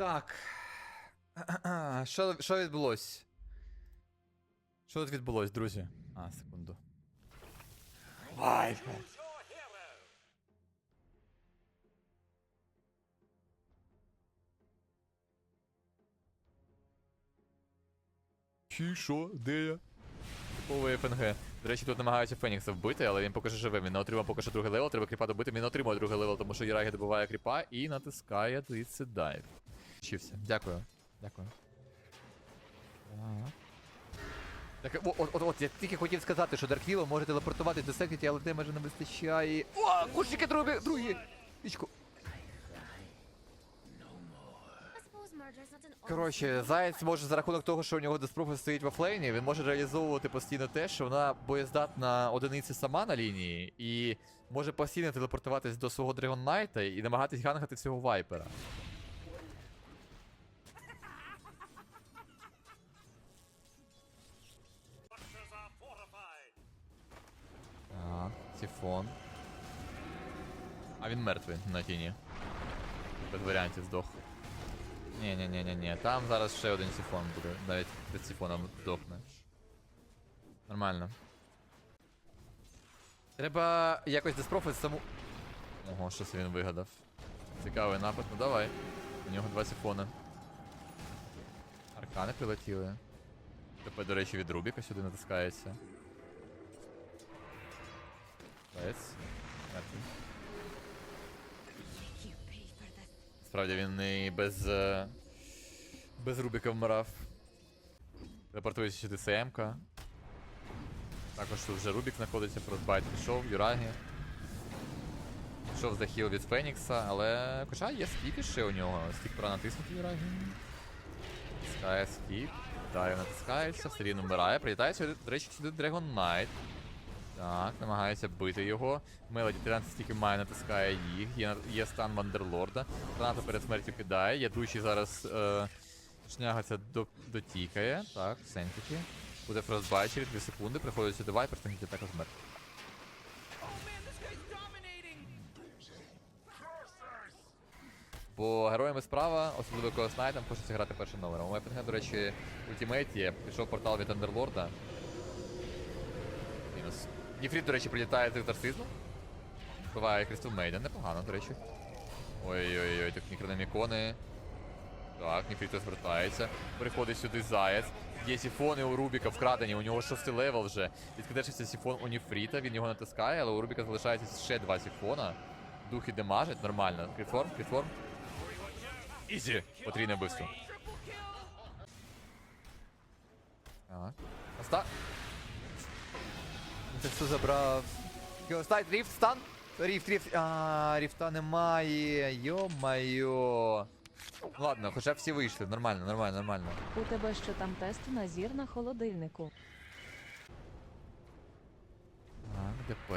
Так. Що, що відбулось? Що тут відбулось, друзі? А, секунду. Вайпер. Чи що? Де я? Типовий ФНГ. До речі, тут намагаються Фенікса вбити, але він поки що живий. Він не отримав поки що другий левел, треба кріпа добити. Він не отримав другий левел, тому що Юрагі добиває кріпа і натискає звідси дайв. Вчився. Дякую. Дякую. Так, от, от, от, я тільки хотів сказати, що Дарквіло може телепортувати до секреті, але те майже не вистачає. О, кушики другі, другі! Пічку. Коротше, Заяць може за рахунок того, що у нього Деспрофи стоїть в офлейні, він може реалізовувати постійно те, що вона боєздатна одиниці сама на лінії, і може постійно телепортуватись до свого Драгон Найта і намагатись гангати цього вайпера. Так, Сіфон. А він мертвий на тіні. Без варіантів здох. Ні, ні, ні, ні, ні. Там зараз ще один сіфон буде. Навіть під сіфоном здохне. Нормально. Треба якось диспрофити саму. Ого, що це він вигадав. Цікавий напад, ну давай. У нього два сіфони. Аркани прилетіли. ТП, до речі, від Рубіка сюди натискається. Заєць. Справді він і без. е, Без Рубіка вмирав. Репортується сюди СМК. Також тут вже Рубік знаходиться, Фростбайт пішов, Юрагі. Пішов за хіл від Фенікса, але. Хоча є скіп ще у нього. Стік пора натиснути Юрагі. Натискає скіп. Далі натискається, все рівно вмирає. Прилітає сюди, до речі, сюди Dragon Knight. Так, намагається бити його. Мелоді 13 стільки має, натискає їх. Є, є стан Вандерлорда. Граната перед смертю кидає. Ядучий зараз е, шнягаться до, дотікає. Так, сентіки. Буде фростбайт через 2 секунди. Приходить сюди вайпер, сентіки також мертв. Бо героями справа, особливо коли снайтом, хочеться грати першим номером. У Мепінга, до речі, в ультимейті пішов портал від Андерлорда. Мінус. Ніфріт, до речі, прилітає з екзорцизму. Вбиває Крістал Мейден, непогано, до речі. Ой-ой-ой, тут мікрономікони. Так, Ніфріт розвертається. Приходить сюди Заяць. Є сіфони у Рубіка вкрадені, у нього шостий левел вже. Відкидешся сіфон у Ніфріта, він його натискає, але у Рубіка залишається ще два сіфона. Духи демажать, нормально. Крітформ, крітформ. Ізі! Потрійне вбивство. Так. Оста... Все забрав. Стайт, ріфт, стан. Ріфт, ріфт. А, ріфта немає. Йо-майо. Ладно, хоча б всі вийшли. Нормально, нормально, нормально. У тебе що там тест на зір на холодильнику? Так, ДП.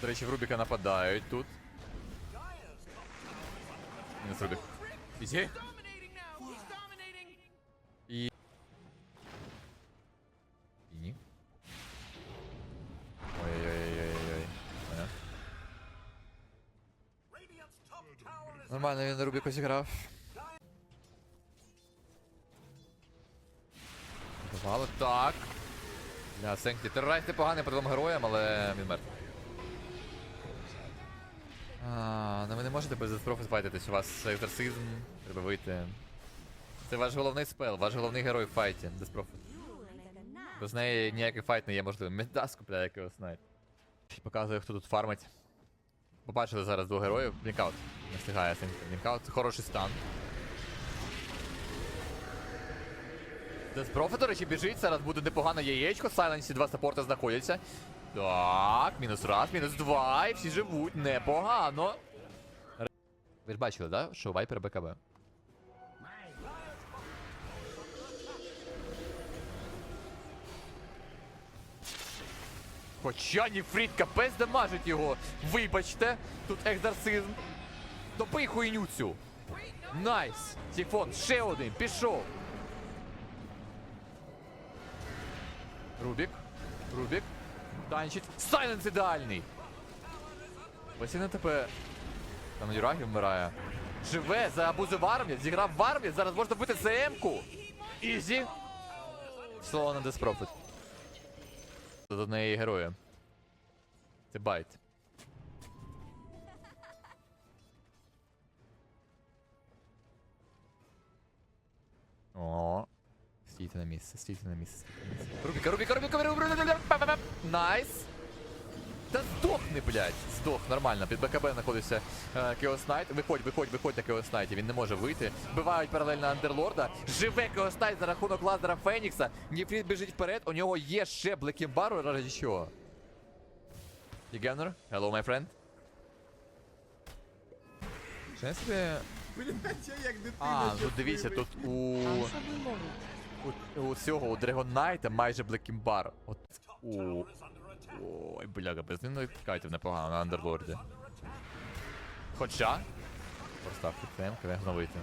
До речі, в Рубіка нападають тут. Мінус Рубік. Ізі. Нормально, він на Рубіку зіграв. Давало так. Бля, Сенкі, терорайз непоганий по двом героям, але він мертвий. А, ну ви не можете без деспрофи файтитись, у вас екзорцизм, треба вийти. Це ваш головний спел, ваш головний герой в файті, Деспрофит. Без неї ніякий файт не є можливим. Медас купляє якогось навіть. Показує, хто тут фармить. Побачили зараз двох героїв. Блінкаут. Не встигає. Блінкаут. Хороший стан. Деспрофи, до речі, біжить, зараз буде непогане яєчко, Сайленсі два саппорта знаходяться. Так, мінус раз, мінус два, і всі живуть, непогано. Ви ж бачили, да? Що Вайпер БКБ. Хоча Ніфрід капець його. Вибачте, тут екзорцизм. Добий хуйню цю. Найс. Сіфон, ще один, пішов. Рубік. Рубік. Танчить. Сайленс ідеальний! Постійно ТП. Там Юрагі вмирає. Живе, заабузив армію, зіграв в армії, зараз можна бити ЦМ-ку. Ізі. Слово на Деспрофит. Тут до неї героя. Це байт. О. Стійте на місце, стійте на місце, Рубіка, Рубіка, Рубіка, Рубіка, Рубіка, Найс. Та здохни, блядь! Здох, нормально. Під БКБ знаходиться е, Chaos Knight. Виходь, виходь, виходь на Chaos Knight. Він не може вийти. Вбивають паралельно Андерлорда. Живе Knight за рахунок лазера Фенікса. Ніфрід біжить вперед. У нього є ще Блекімбару, ради чого. Єгенер, hello, my friend. Дитина. А, тут щасливий. дивіться, тут у... У, у цього, у Dragon Knight майже Блекімбар. От. У... Ой, бляга, без ним кайтів непогано на андерлорді. Хоча. Постав підтем, не вийти.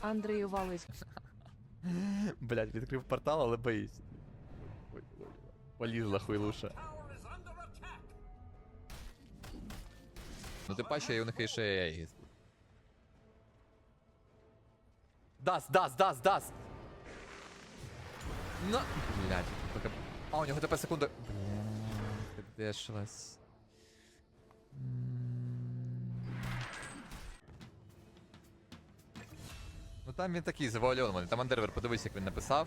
Андрію Валисько. Блять, відкрив портал, але ой. Полізла хуйлуша. Ну ти паче, у них ще Ейгіс. Дас, дас, дас, дас! Ну, блядь, поки... А, у нього ТП секунда. Блядь, дешилась. Ну там він такий завуальований. Там Андервер, подивись, як він написав.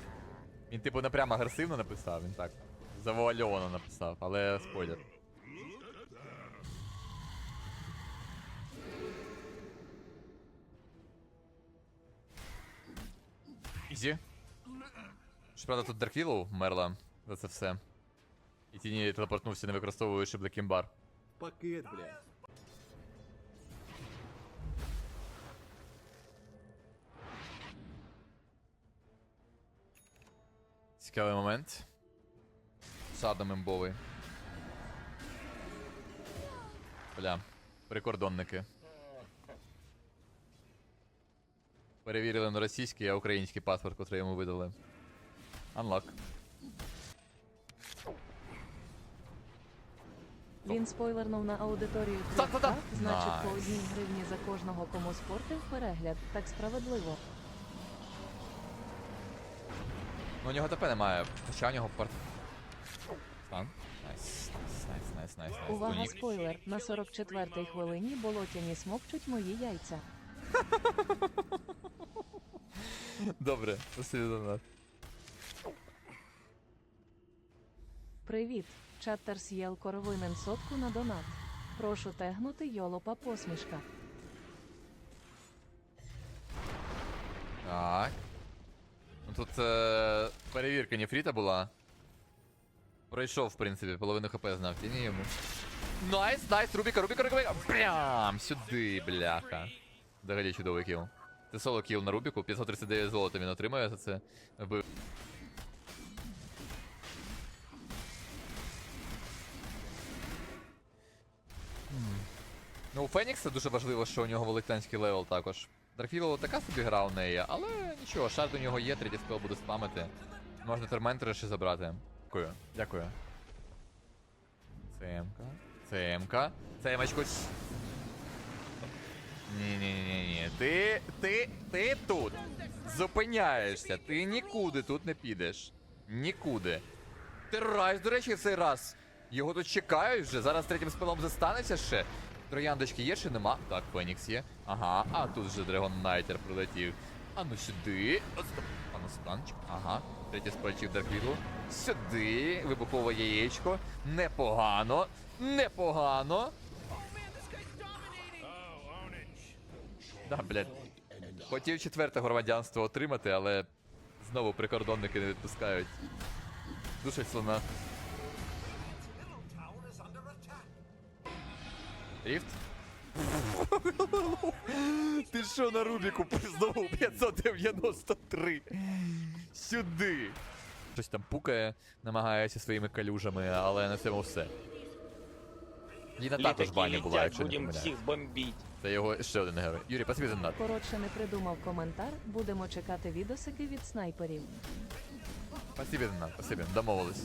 Він типу не прямо агресивно написав, він так. Завуальовано написав, але спойлер. Ізі. Щоправда, тут Дарквіллоу вмерла за це все. І тіні телепортнувся, не використовуючи Блекімбар. Пакет, блядь. Цікавий момент. Садом імбовий. Бля, прикордонники. Перевірили на російський, а український паспорт, котрий йому видали. Unlock. Він спойлернув на аудиторію Та-та-та. Значить по одній гривні за кожного кому спортив перегляд. Так справедливо. Ну у нього ТП немає, хоча у нього порт. Стан. Найс, найс, найс, найс, найс, найс. Увага, Тунік. спойлер. На 44-й хвилині болотяні смокчуть мої яйця. Добре, спасибі за нас. Привіт. Чаттерс Єл Коровинен сотку на донат. Прошу тегнути йолопа посмішка. Так. Ну тут е, перевірка Ніфріта була. Пройшов, в принципі, половину хп знав, тіні йому. Найс, найс, Рубіка, Рубіка, Рубіка. Прям сюди, бляха. Взагалі чудовий кіл. Це соло кіл на Рубіку, 539 золота він отримує за це. Ну, у Фенікса дуже важливо, що у нього велетенський левел також. Дарквіло така собі гра у неї, але нічого, шард у нього є, третій спел буде спамити. Можна ферментери ще забрати. Дякую, дякую. ЦМК. ЦМК. ЦМочку. Ні-ні-ні-ні. Ти. ти. ти тут. Зупиняєшся. Ти нікуди тут не підеш. Нікуди. Террайс, до речі, в цей раз. Його тут чекають вже. Зараз третім спелом застанеться ще. Трояндочки є чи нема? Так, Фенікс є. Ага, а тут вже Драгон Найтер прилетів. А ну сюди. От. А ну станчик. Ага. Третій спальчик Дарквідлу. Сюди. Вибухове яєчко. Непогано. Непогано. Да, блядь. Хотів четверте громадянство отримати, але знову прикордонники не відпускають. Душать слона. Ріфт? Ти що на Рубіку знову 593? Сюди! Щось там пукає, намагається своїми калюжами, але на цьому все. Ліна також Літаки бані була, якщо не будем помиляю. всіх бомбить. Це його ще один герой. Юрій, за донат. Коротше, не придумав коментар. Будемо чекати відосики від снайперів. Спасибі за донат, спасибі, домовились.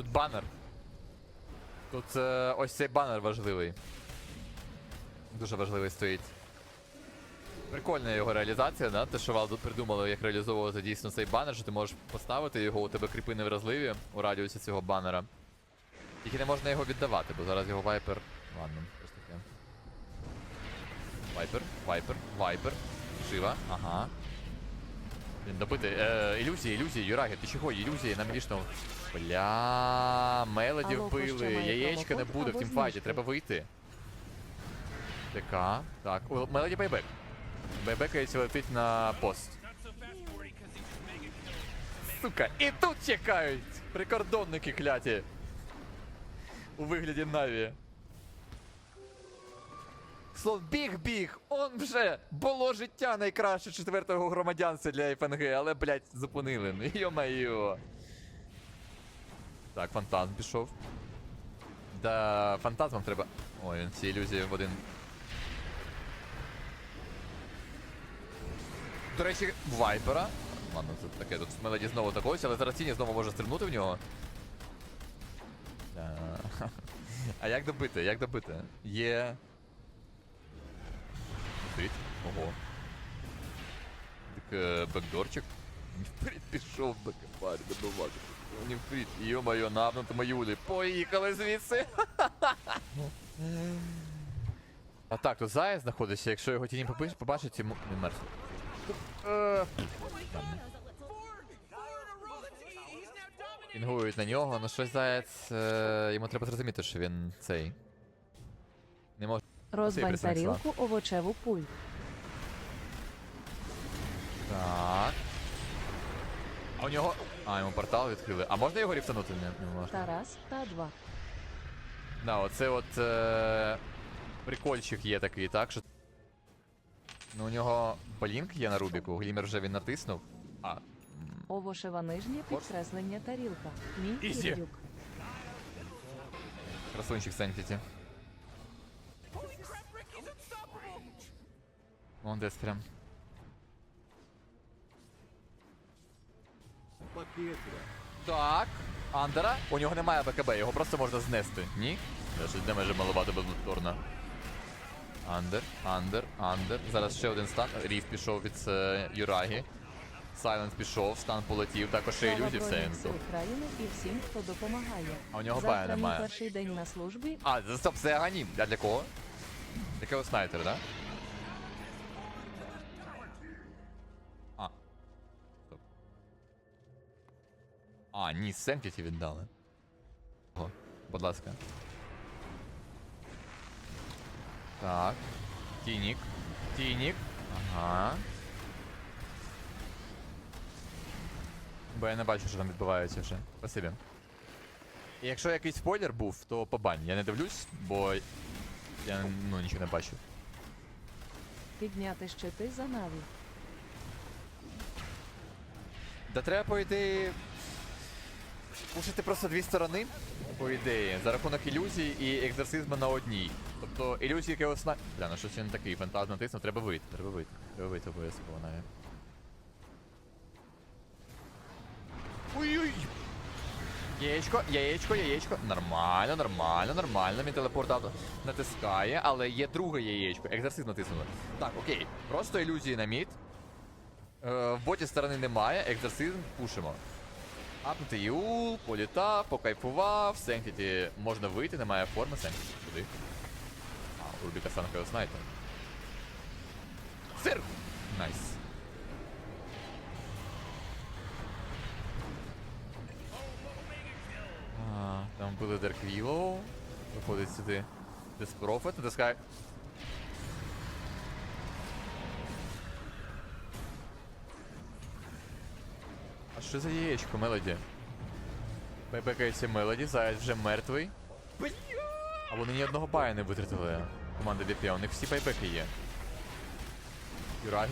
Тут банер. Тут е, ось цей банер важливий. Дуже важливий стоїть. Прикольна його реалізація, да? Те, що Valve придумали, як реалізовувати дійсно цей банер, що ти можеш поставити його, у тебе кріпи невразливі у радіусі цього банера. Тільки не можна його віддавати, бо зараз його вайпер. Ладно, щось таке. Вайпер, вайпер, вайпер. Жива, ага. Блін, добити. Е, ілюзії, ілюзії, Юраги, ти чого? Ілюзії нам вічно. Бля, Мелоді Алло, вбили. Має Яєчка не промокод буде в або тімфайті, треба вийти. ТК. Так. О, Мелоді байбек. Байбекається летить на пост. Сука, і тут чекають! Прикордонники кляті. У вигляді Наві. Слон біг-біг! Он вже було життя найкраще четвертого громадянства для ФНГ, але, блядь, зупинили. Ну йо-майо. Так, фантазм пішов. Да, фантазмам треба. Ой, він ці ілюзії в один. До речі, вайпера. Ладно, це таке, тут Мелоді знову атакується, але зараз Тіні знову може стрибнути в нього. А як добити? Як добити? Є. Стоїть. Ого. Так, е, бекдорчик. Не вперед пішов бекапарі, добивати. Не вперед. Йо-моє, напнутому Юлі. Поїхали звідси. А так, тут заяць знаходиться, якщо його тіні побачить, йому він мертвий. Е, Пінгують на нього, ну щось заяць. е, Йому треба зрозуміти, що він цей. Розбань тарілку овочеву пуль. Так. А у нього. А, йому портал відкрили. А можна його ріфтанути? Не, не можна. Тарас та два. Да, оце от е... прикольчик є такий, так? Що... Ну, у нього блінк є на Рубіку, Глімер вже він натиснув. А. Овошева нижнє підкреслення тарілка. Мій Ізі. Красунчик Сенфіті. Вон десь прям. Так. Андера. У нього немає БКБ, його просто можна знести. Ні? Я щось де меже малувати бездурно. Андер, андер, андер. Зараз ще один стан. Рів пішов від е, Юрагі. Сайленс пішов, стан полетів, також і всім, хто допомагає. А у нього бая Завтра мій немає. перший день на службі. А, стоп, це Аганім. А для кого? Для кого снайпер, да? А, ні, Сенкіті віддали. О, будь ласка. Так. Тінік. Тінік. Ага. Бо я не бачу, що там відбувається вже. Спасибі. І Якщо якийсь спойлер був, то побань. Я не дивлюсь, бо я ну, нічого не бачу. Підняти щити за наві. Да треба, по ідеї, пушити просто дві сторони, по ідеї, за рахунок ілюзій і екзорцизму на одній. Тобто ілюзії якогось сна... Бля, ну щось він такий фантаз натиснув, треба вийти, треба вийти. Треба вийти обов'язково навіть. Ой-ой! Яєчко, яєчко, яєчко. Нормально, нормально, нормально. Він телепорт авто натискає, але є друге яєчко. Екзорцизм натиснули. Так, окей. Просто ілюзії на мід. Е, в боті сторони немає, екзорцизм пушимо. Апнути Юл, політав, покайфував, Сенкіті можна вийти, немає форми, Сенкіті куди? А, Рубіка Санка снайпер. Сир! Найс. А, там були Willow. Виходить сюди. Деспрофет, натискає. Що за яєчко, Мелоді? Бебекається Мелоді, заяць вже мертвий. А вони ні одного бая не витратили. Команда ДП, у них всі байбеки є. Юрагі.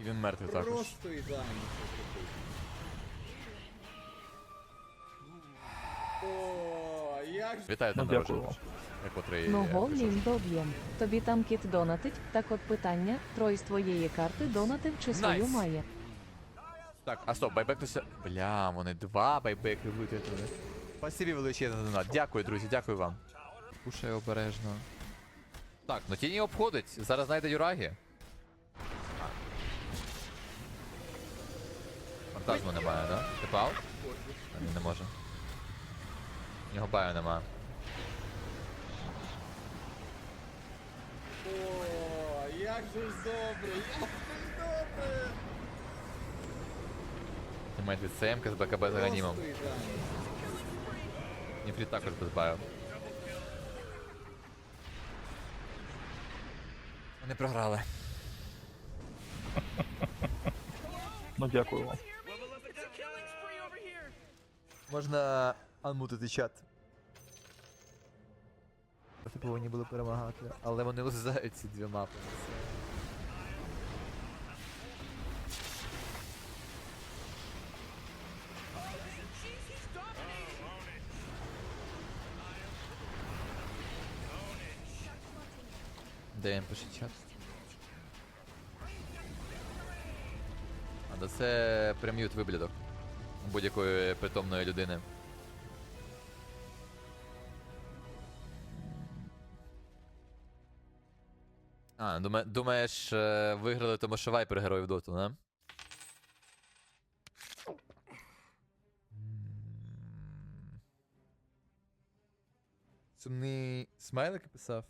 І він мертвий також. Просто ідеально. О, як Вітаю Ну, тебе. Котрий. Ну е, гол прийшов. лім доб'єм. Тобі там кіт донатить, так от питання, Трой з твоєї карти донатив чи свою Найс. має. Так, а стоп, байбек то. Бля, вони два байбеки витратили. Спасибі величезне за донат. Дякую, друзі, дякую вам. Кушай обережно. Так, ну тіні обходить. Зараз знайде Юрагі. Фантазму немає, да? Ти пав? Ні, не може. У нього баю немає. О, як же ж добре, як же ж добре! Тімейт від СМК з БКБ з Аганімом. Просто ідеально. Ніфріт також без баю. Вони програли. Ну дякую вам. Можна анмутити чат. Повинні були перемагати. Але вони лузають ці дві мапи. Де пише чат? А да це прем'ют виблядок будь-якої притомної людини. А, дума- думаєш, е, виграли, тому що вайпер героїв доту, не? Сумний смайлик писав.